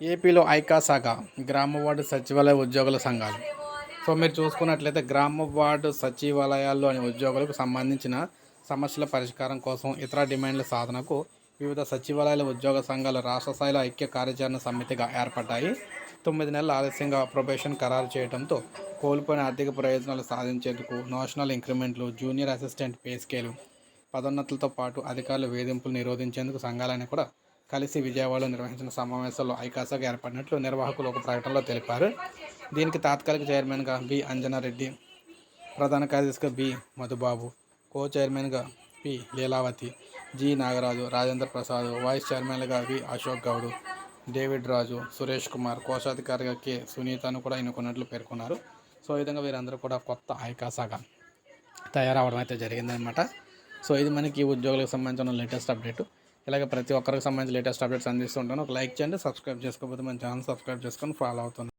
ఏపీలో ఐకాసాగా గ్రామ వార్డు సచివాలయ ఉద్యోగుల సంఘాలు. సో మీరు చూసుకున్నట్లయితే గ్రామ వార్డు సచివాలయాల్లోని ఉద్యోగులకు సంబంధించిన సమస్యల పరిష్కారం కోసం ఇతర డిమాండ్ల సాధనకు వివిధ సచివాలయాల ఉద్యోగ సంఘాలు రాష్ట్ర స్థాయిలో ఐక్య కార్యాచరణ సమితిగా ఏర్పడ్డాయి. తొమ్మిది నెలల ఆలస్యంగా ప్రొబేషన్ ఖరారు చేయడంతో కోల్పోయిన ఆర్థిక ప్రయోజనాలు సాధించేందుకు నేషనల్ ఇంక్రిమెంట్లు జూనియర్ అసిస్టెంట్ పే స్కేలు పదోన్నతులతో పాటు అధికారుల వేధింపులు నిరోధించేందుకు సంఘాలని కూడా కలిసి విజయవాడలో నిర్వహించిన సమావేశంలో ఐకాసాగా ఏర్పడినట్లు నిర్వాహకులు ఒక ప్రకటనలో తెలిపారు. దీనికి తాత్కాలిక చైర్మన్గా బి. అంజనారెడ్డి ప్రధాన కార్యదర్శిగా బి. మధుబాబు కో చైర్మన్గా P. Leelavathi G. Nagaraju Rajendra Prasad vice చైర్మన్లుగా V. Ashok Goud David Raju Suresh Kumar కోశాధికారిగా కె. సునీతను కూడా ఎన్నుకున్నట్లు పేర్కొన్నారు. సో ఈ విధంగా వీరందరూ కూడా కొత్త ఐకాసాగా తయారవడం అయితే జరిగిందనమాట సో ఇది మనకి ఉద్యోగులకు సంబంధించిన లేటెస్ట్ అప్డేట్. ఇలాగే ప్రతి ఒక్కరికి సంబంధించిన లేటెస్ట్ అప్డేట్స్ అందిస్తుంటాను ఒక లైక్ చేయండి సబ్స్క్రైబ్ చేసుకోకపోతే మన ఛానల్ సబ్స్క్రైబ్ చేసుకొని ఫాలో అవుతుంది.